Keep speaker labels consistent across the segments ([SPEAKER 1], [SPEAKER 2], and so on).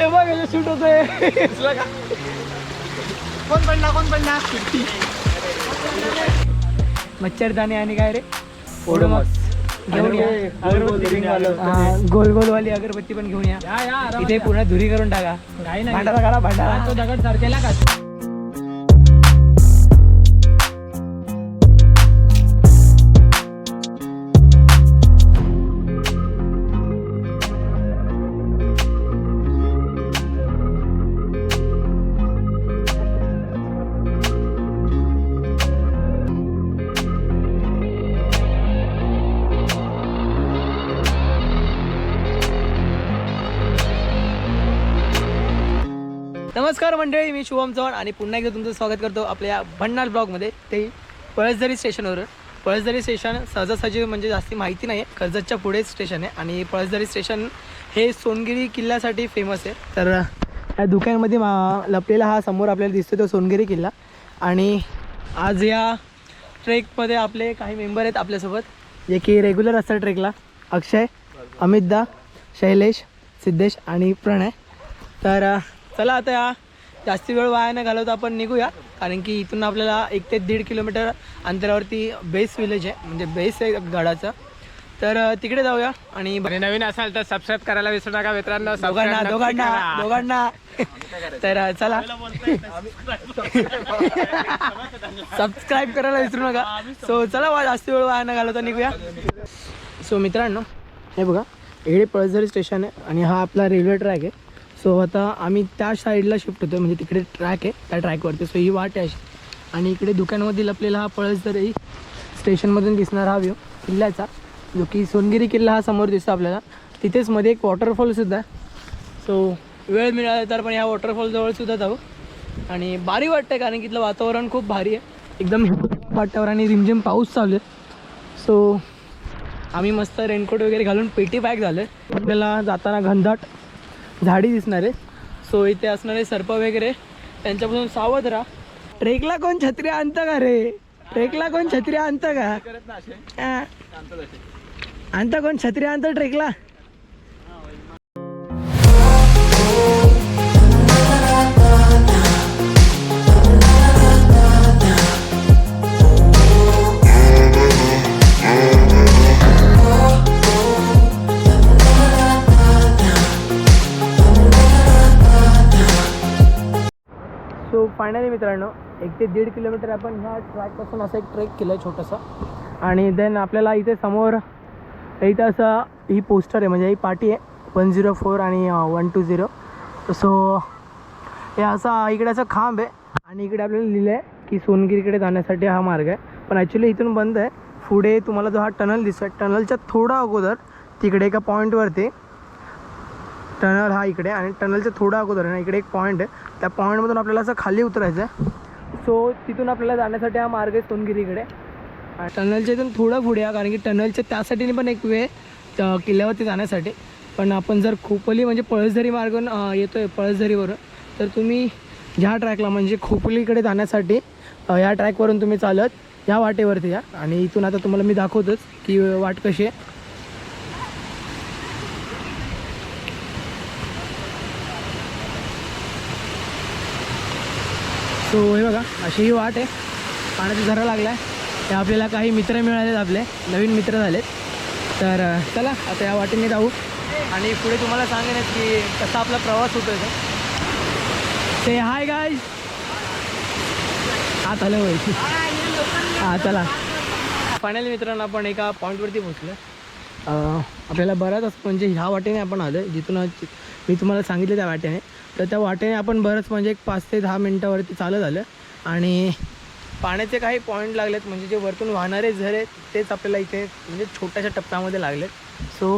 [SPEAKER 1] हे बघ शूट होतोय.
[SPEAKER 2] कोण पडला कोण पडला?
[SPEAKER 1] मच्छरदाणी आणि काय रे? ओडोमॉस. घेऊन या.
[SPEAKER 2] अगरबत्ती
[SPEAKER 1] गोल गोल वाली अगरबत्ती पण घेऊन या. इथे पूर्ण धुरी करून टाका. भांडारा काढा भांडारा तो दगड सरकेला का? नमस्कार मंडळी मी शुभम चव्हाण आणि पुन्हा एकदा तुमचं स्वागत करतो आपल्या भंडार ब्लॉगमध्ये. ते पळसदरी स्टेशनवर. पळसदरी स्टेशन सहजासहजी म्हणजे जास्ती माहिती नाही आहे कर्जतच्या पुढे स्टेशन आहे आणि पळसदरी स्टेशन हे सोनगिरी किल्ल्यासाठी फेमस आहे. तर या दुकानमध्ये मा लपलेला हा समोर आपल्याला दिसतो तो सोनगिरी किल्ला. आणि आज या ट्रेकमध्ये आपले काही मेंबर आहेत आपल्यासोबत. जे की रेग्युलर असतात ट्रेकला. अक्षय अमितदा शैलेश सिद्धेश आणि प्रणय. तर चला आता या. जास्ती वेळ वाया न घालवता आपण निघूया. कारण की इथून आपल्याला एक ते दीड किलोमीटर अंतरावरती बेस विलेज आहे. म्हणजे बेस आहे गडाचं. तर तिकडे जाऊया आणि
[SPEAKER 2] नवीन असाल तर सबस्क्राईब करायला विसरू नका मित्रांनो.
[SPEAKER 1] दोघांना दोघांना. दोघांना. तर चला. सबस्क्राईब करायला विसरू नका. सो चला वा जास्त वेळ वाया न घालवता निघूया. सो मित्रांनो हे बघा. इकडे पळसझरी स्टेशन आहे आणि हा आपला रेल्वे ट्रॅक आहे. सो आता आम्ही त्या साईडला शिफ्ट होतो म्हणजे तिकडे ट्रॅक आहे त्या ट्रॅकवरती सो ही वाट आहे अशी. आणि इकडे दुकानामध्ये लपलेला हा पळसझरी स्टेशनमधून दिसणारा हा व्ह्यू किल्ल्याचा. जो की सोनगिरी किल्ला हा समोर दिसतो आपल्याला. तिथेच मध्ये एक वॉटरफॉलसुद्धा आहे सो वेळ मिळाला तर पण या वॉटरफॉलजवळसुद्धा जाऊ. आणि भारी वाटतं आहे कारण की इथलं वातावरण खूप भारी आहे. एकदम वातावरण आणि रिमझिम पाऊस चालू आहे. सो आम्ही मस्त रेनकोट वगैरे घालून पेटी पॅक झालं आहे आपल्याला जाताना घनदाट झाडी दिसणार आहे. सो इथे असणारे सर्प वगैरे. त्यांच्यापासून सावध राहा. ट्रेकला कोण छत्री आणतं का रे? ट्रेकला कोण छत्री आणतं का. आणतं कोण? छत्री आणतं ट्रेकला? फायनली मित्रांनो एक ते दीड किलोमीटर आपण ह्या ट्रॅकपासून असं एक ट्रेक केलं आहे छोटंसं. आणि देन आपल्याला इथे समोर इथं असं ही पोस्टर आहे म्हणजे ही पाटी आहे वन झिरो फोर आणि वन टू झिरो सो हे असा इकडे असं खांब आहे आणि इकडे आपल्याला लिहिलं आहे की सोनगिरीकडे जाण्यासाठी हा मार्ग आहे. पण ॲक्च्युली इथून बंद आहे. पुढे तुम्हाला जो हा टनल दिसतो आहे टनलच्या थोडा अगोदर तिकडे एका पॉईंटवरती टनल हा इकडे आणि टनलच्या थोडा अगोदर आहे ना इकडे एक पॉईंट आहे. त्या पॉईंटमधून आपल्याला असं खाली उतरायचं आहे. सो तिथून आपल्याला जाण्यासाठी हा मार्ग आहे सोनगिरीकडे. आणि टनलच्या इथून थोडं पुढे आहे कारण की टनलच्या त्यासाठी पण एक वे त- किल्ल्यावरती जाण्यासाठी. पण आपण जर खोपोली म्हणजे पळसधरी मार्गून येतो आहे पळसधरीवरून तर तुम्ही ह्या ट्रॅकला म्हणजे खोपोलीकडे जाण्यासाठी या ट्रॅकवरून तुम्ही चालत या वाटेवरती या. आणि इथून आता तुम्हाला मी दाखवतोच की वाट कशी आहे. सो हे बघा अशी ही वाट आहे. पाण्याचा झरा लागला आहे ते आपल्याला काही मित्र मिळालेत आपले. नवीन मित्र झालेत. तर चला आता या वाटेने जाऊ. आणि पुढे तुम्हाला सांगेन की कसा आपला प्रवास होतो आहे ते हाय गाय आत आलं वय हां चला. फायनली मित्रांनो आपण एका पॉईंटवरती पोहोचलो. आपल्याला बराच म्हणजे ह्या वाटेने आपण आलो जिथून मी तुम्हाला सांगितलं त्या वाटेने. तर त्या वाटेने आपण बरंच म्हणजे एक पाच ते दहा मिनटावरती चालत आलं. आणि पाण्याचे काही पॉईंट लागलेत म्हणजे जे वरतून वाहणारे झरे तेच आपल्याला इथे म्हणजे छोट्याशा टप्प्यामध्ये लागलेत. सो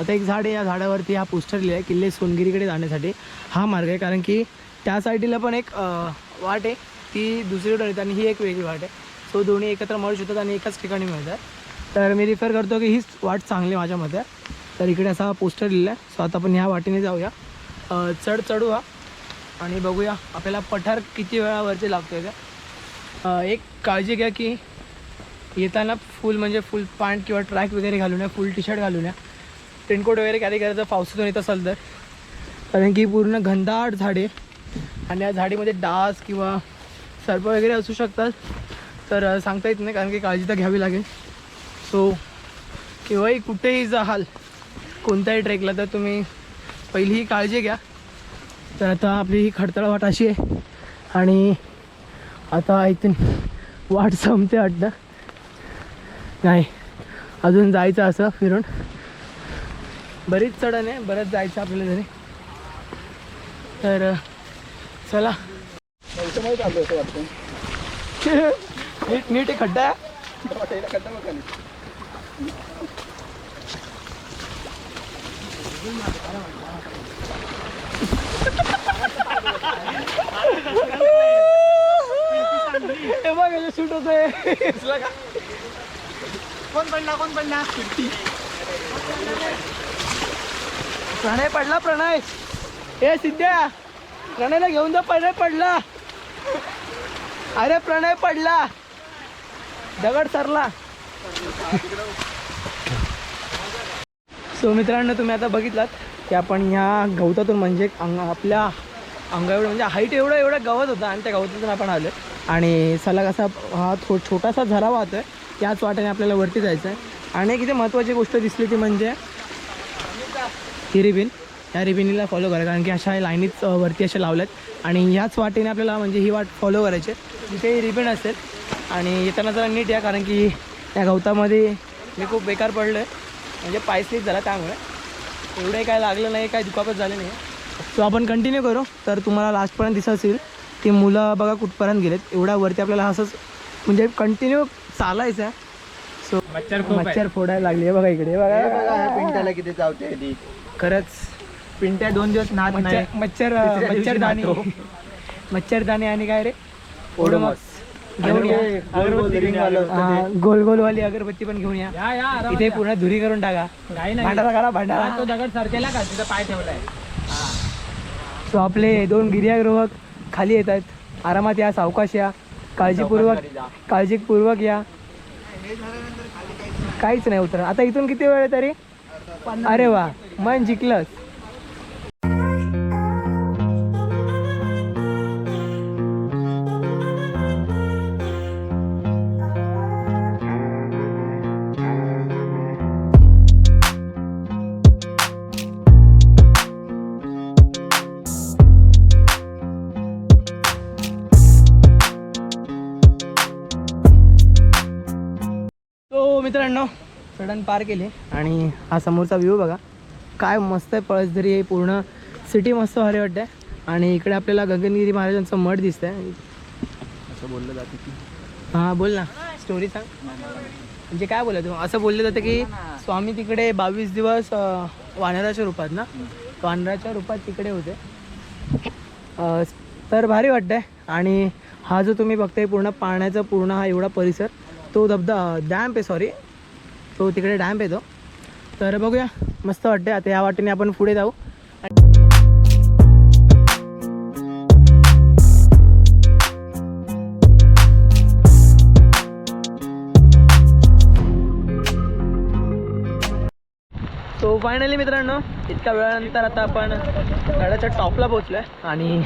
[SPEAKER 1] आता एक झाड आहे या झाडावरती हा पोस्टर लिहिला आहे किल्ले सोनगिरीकडे जाण्यासाठी हा मार्ग आहे. कारण की त्या साईडला पण एक वाट आहे ती दुसरीकडे येते आणि ही एक वेगळी वाट आहे. सो दोन्ही एकत्र मर्ज शकतात आणि एकाच ठिकाणी मिळतात. तर मी रिफर करतो की हीच वाट चांगली माझ्या मते तर इकडे असा पोस्टर लिहिला आहे. सो आता आपण ह्या वाटेने जाऊया. चढ चढू हा. आणि बघूया आपल्याला पठार किती वेळावरती लागतो आहे का एक काळजी घ्या की येताना फुल म्हणजे फुल पॅन्ट किंवा ट्रॅक वगैरे घालून या फुल टी शर्ट घालून या रेनकोट वगैरे कॅरी करायचं पावसातून येत असेल तर. कारण की पूर्ण घनदाट झाडे आणि या झाडीमध्ये डास किंवा सर्प वगैरे असू शकतात. तर सांगता येत नाही कारण की काळजी तर घ्यावी लागेल. सो केव्हाही कुठेही जाल कोणत्याही ट्रेकला तर तुम्ही पहिली ही काळजी घ्या. तर आता आपली ही खडतळ वाट अशी आहे. आणि आता इथून वाट संपते वाटतं. नाही अजून जायचं असं फिरून. बरीच चढण आहे बरंच जायचं आपल्याला तरी. तर चला. नीट नीट आहे खड्डा. आहे. हे बघ याचं शूट होत आहे
[SPEAKER 2] कोण पडला कोण पडला?
[SPEAKER 1] प्रणय पडला प्रणय. ए सिद्ध्या प्रणयला घेऊन जा प्रणय पडला. अरे प्रणय पडला. दगड सरला. सो मित्रांनो तुम्ही आता बघितलात की आपण ह्या गवतातून म्हणजे अंग आपल्या अंगावर म्हणजे हाईट एवढं एवढं गवत होतं आणि त्या गवतातून आपण आलो आणि सलग असा हा थो छोटासा झरा आहे त्याच वाटेने आपल्याला वरती जायचं आहे आणि एक इथे महत्त्वाची गोष्ट दिसली ती म्हणजे ही रिबिन या रिबिनीला फॉलो करा. कारण की अशा लाईनीच वरती अशा लावल्यात. आणि ह्याच वाटेने आपल्याला म्हणजे ही वाट फॉलो करायची. आहे. जिथे ही रिबिन असेल. आणि येताना जरा नीट या. कारण की या गवतामध्ये मी खूप बेकार पडलो आहे म्हणजे पायसलीच झाला त्यामुळे. एवढे काय लागलं नाही काय दुखापत झाले नाही. सो आपण कंटिन्यू करू. तर तुम्हाला लास्टपर्यंत दिसत असेल की मुलं बघा कुठपर्यंत गेलेत. एवढ्या वरती आपल्याला असंच म्हणजे कंटिन्यू चालायचं आहे. सो
[SPEAKER 2] मच्छर
[SPEAKER 1] मच्छर फोडायला लागली आहे बघा इकडे. बघा.
[SPEAKER 3] पिंटाला किती चावते
[SPEAKER 1] खरंच
[SPEAKER 3] पिंट्या दोन दिवस नाच नाही.
[SPEAKER 1] मच्छर मच्छरदाणी. मच्छरदाणी आणि काय रे?
[SPEAKER 3] ओडोमॉस.
[SPEAKER 1] घेऊन या.
[SPEAKER 3] गोल गोल रिंग वालं
[SPEAKER 1] गोल अगरबत्ती पण घेऊन या. इथे पूर्ण धुरी करून टाका. भांडारा करा भांडारा.
[SPEAKER 2] तो दगड सरकेला का? तिथं पाय ठेवलाय.
[SPEAKER 1] सो आपले दोन गिर्यारोहक खाली येत आहेत आरामात या सावकाश या. काळजीपूर्वक काळजीपूर्वक या. काहीच नाही उतर आता इथून किती वेळ तरी? अरे वा मन जिंकलंच. चढण पार केले. आणि हा समोरचा व्ह्यू बघा. काय मस्त आहे पळसदरी आहे पूर्ण सिटी मस्त भारी वाटते आणि इकडे आपल्याला गगनगिरी महाराजांचं मठ दिसतंय.
[SPEAKER 3] असं बोललं जातं की?
[SPEAKER 1] हां बोल ना. स्टोरी सांग. म्हणजे काय बोलत तू? असं बोललं जातं की स्वामी तिकडे बावीस दिवस वानराच्या रूपात ना? वानराच्या रूपात तिकडे होते. तर भारी वाटतंय. आणि हा जो तुम्ही बघताय पूर्ण पाण्याचा पूर्ण हा एवढा परिसर तो धबधा डॅम्प आहे सॉरी तो तिकडे डॅम्प आहे तो तर बघूया मस्त वाटते आता या वाटेने आपण पुढे जाऊ. सो फायनली मित्रांनो इतक्या वेळानंतर आता आपण गडाच्या टॉपला पोहोचलो आहे आणि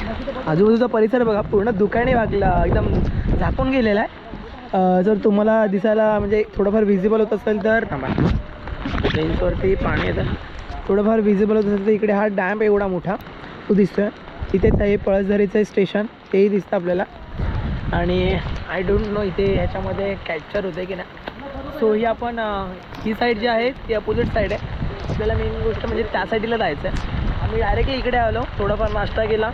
[SPEAKER 1] आजूबाजूचा परिसर बघा पूर्ण दुकाने वागला एकदम झाकून गेलेला आहे. जर तुम्हाला दिसायला म्हणजे थोडंफार विजिबल होत असेल तर लेन्सवरती पाणी येतं. थोडंफार विजिबल होत असेल तर इकडे हा डॅम एवढा मोठा तो दिसतोय. तिथेच आहे पळसधरीचं स्टेशन तेही दिसतं आपल्याला. आणि आय डोंट नो इथे ह्याच्यामध्ये कॅप्चर होते की नाही. सो ही आपण ही साईड जी आहे ती अपोजिट साईड आहे. आपल्याला मेन गोष्ट म्हणजे त्या साईडला जायचं आहे आम्ही डायरेक्टली इकडे आलो. थोडाफार नाश्ता केला.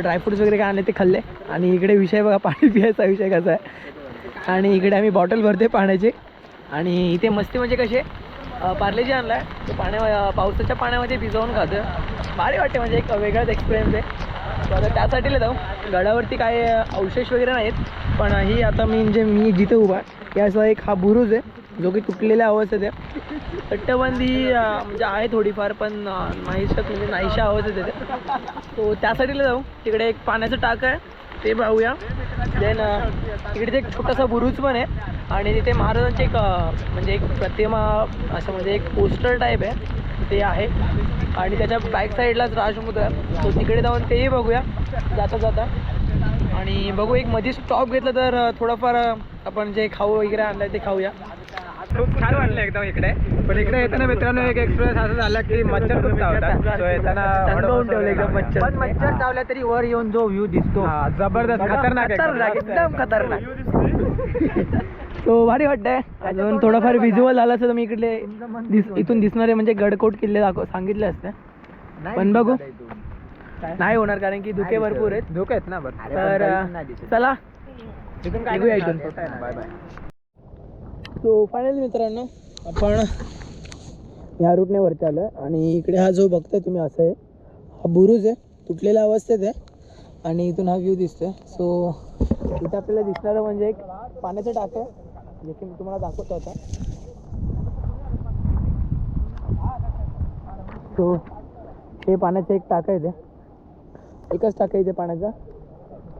[SPEAKER 1] ड्रायफ्रूट्स वगैरे काय आणले ते खाल्ले. आणि इकडे विषय बघा पाणी पियायचा विषय कसा आहे. आणि इकडे आम्ही बॉटल भरते पाण्याचे. आणि इथे मस्ती म्हणजे कसे पार्लेजी आणला आहे ते पाण्या पावसाच्या पाण्यामध्ये भिजवून खातो भारी वाटते म्हणजे एक वेगळाच एक्सपिरियन्स आहे. आता त्यासाठीला जाऊ गडावरती काय अवशेष वगैरे नाहीत. पण ही आता मी म्हणजे मी जिथे उभा आहे याचा एक हा बुरुज आहे जो की तुटलेल्या अवस्थेत आहे. तट्टबंदी म्हणजे आहे थोडीफार पण अं, म्हणजे नाहीशा अवस्थेत आहे तो. त्यासाठीला जाऊ तिकडे एक पाण्याचं टाक आहे. ते पाहूया देन तिकडे एक छोटासा बुरुज पण आहे. आणि तिथे महाराजांची एक म्हणजे एक प्रतिमा असं म्हणजे एक पोस्टर टाईप आहे. ते आहे. आणि त्याच्या बॅक साईडलाच राजसमुद्र आहे. तो तिकडे जाऊन तेही बघूया. जाता जाता. आणि बघू एक मध्ये स्टॉप घेतला तर थोडंफार आपण जे खाऊ वगैरे आणलं ते खाऊया.
[SPEAKER 2] खूप छान वाटलं एकदम इकडे. पण इकडे येताना मित्रांनो एक एक्सप्रेस असं झाला की मच्छर खूप चावतात. येताना
[SPEAKER 1] ठेवलं एकदम मच्छर.
[SPEAKER 2] पण मच्छर चावल्या तरी वर येऊन जो व्ह्यू दिसतो. हा जबरदस्त खतरनाक
[SPEAKER 1] खतरनाक. एकदम खतरनाक. तो भारी वाटतंय. अजून थोडंफार व्हिज्युअल झालं असतं तर मी इकडले दिस- इथून दिसणारे म्हणजे गडकोट किल्ले दाखव सांगितले असते. पण बघू. नाही होणार कारण की धुके भरपूर आहेत.
[SPEAKER 2] धोके आहेत ना बरं
[SPEAKER 1] तर चला. इथून
[SPEAKER 2] बाय बाय.
[SPEAKER 1] सो फायनली मित्रांनो आपण या रूटने वरती आलो आहे आणि इकडे हा जो बघताय तुम्ही असं आहे. हा बुरुज आहे. तुटलेल्या अवस्थेत आहे. आणि इथून हा व्ह्यू दिसतोय. सो इथं आपल्याला दिसणारं म्हणजे एक पाण्याचं टाकं आहे. जे की मी तुम्हाला दाखवतो आता. सो हे पाण्याचं एक टाकं आहे ते एकच टाकं आहे इथे पाण्याचं.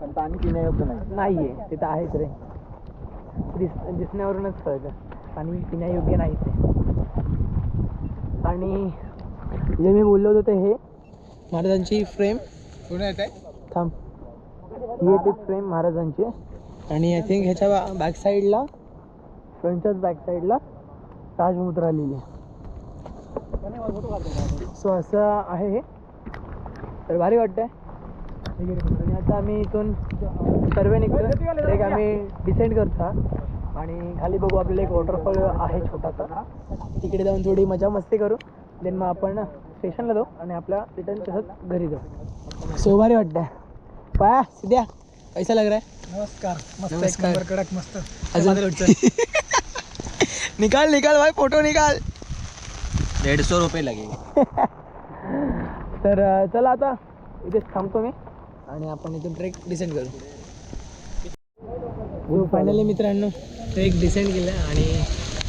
[SPEAKER 3] पण पाणी पिण्यायोग्य नाही.
[SPEAKER 1] नाही आहे तिथं आहेच रे. दिस दिसण्यावरूनच कळतं. पाणी पिण्यायोग्य नाही ते. आणि जे मी बोललो होतो ते हे. महाराजांची फ्रेम
[SPEAKER 2] येत आहे
[SPEAKER 1] थांब. ही ती फ्रेम महाराजांची. आणि आय थिंक ह्याच्या बॅक साईडला फ्रंटच्याच बॅक साईडला राजमुद्रा लिहिली सो असं आहे हे. तर भारी वाटतंय. आणि आता आम्ही इथून सर्वे निघतो एक आम्ही डिसेंड करतो आणि खाली बघू आपल्याला एक वॉटरफॉल आहे छोटासा. तिकडे जाऊन थोडी मजा मस्ती करू. देन मग आपण स्टेशनला जाऊ आणि आपल्या रिटर्न तसंच घरी जाऊ. सो भारी वाटतंय. पाया सिद्या कैसा लग रहा है
[SPEAKER 2] नमस्कार. मस्त
[SPEAKER 1] नमस्कार.
[SPEAKER 2] कडक मस्त.
[SPEAKER 1] अजून? निकाल निकाल भाई फोटो निकाल.
[SPEAKER 3] दीड सौ रुपये लगेगा
[SPEAKER 1] तर चला आता इथेच थांबतो मी. आणि आपण इथून ट्रेक डिसेंड करू. फायनली मित्रांनो ट्रेक डिसेंड केलं आणि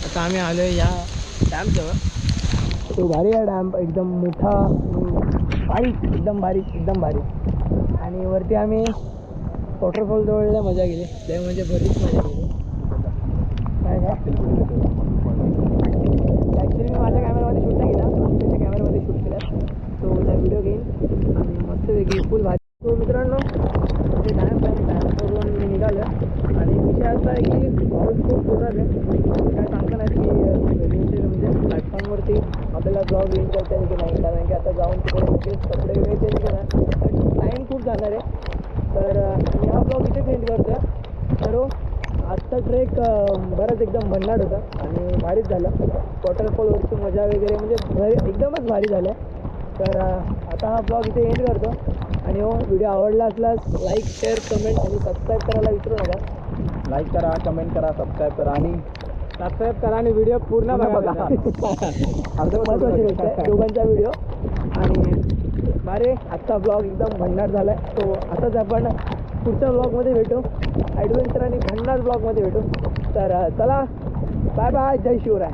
[SPEAKER 1] आता आम्ही आलो आहे या डॅमजवळ तो भारी आहे डॅम एकदम मोठा बारीक एकदम बारीक एकदम बारीक आणि वरती आम्ही वॉटरफॉल जवळ मजा केली. ते म्हणजे बरीच मजा केली. काय काय? ॲक्च्युली मी माझ्या कॅमेरामध्ये शूट नाही केला. त्याच्या कॅमेरामध्ये शूट केला. तो त्या व्हिडिओ घेईन. आणि मस्त वेगळी फुल भाजी तो मित्रांनो ते डॅम आहे डॅमवरून मी निघालो म्हणजे विषय असा आहे की पाऊस खूप जोरात आहे काय सांगता नाही की म्हणजे, म्हणजे प्लॅटफॉर्मवरती आपल्याला ब्लॉग येईल करता येईल की नाही कारण की आता जाऊन तिकडे कपडे वगैरे चेंज करा. टाईम खूप जाणार आहे. तर मी हा ब्लॉग इथे चेंज करतो तर हो, आजचा ट्रेक बराच एकदम भन्नाट होता आणि भारीच झालं. वॉटरफॉलवरची मजा वगैरे म्हणजे एकदमच भारी झालं तर आता हा ब्लॉग इथे एंड करतो. आणि हो व्हिडिओ आवडला असल्यास लाईक शेअर कमेंट आणि सबस्क्राईब करायला विसरू नका.
[SPEAKER 3] लाईक करा कमेंट करा सबस्क्राईब करा आणि
[SPEAKER 2] सबस्क्राईब करा आणि व्हिडिओ पूर्ण बघा.
[SPEAKER 1] दोघांचा व्हिडिओ आणि बारे आजचा ब्लॉग एकदम भन्नाट झाला आहे तो असंच आपण पुढच्या ब्लॉगमध्ये भेटू. ॲडव्हेंचर आणि भन्नाट ब्लॉगमध्ये भेटू. तर चला बाय बाय जय शिवराय.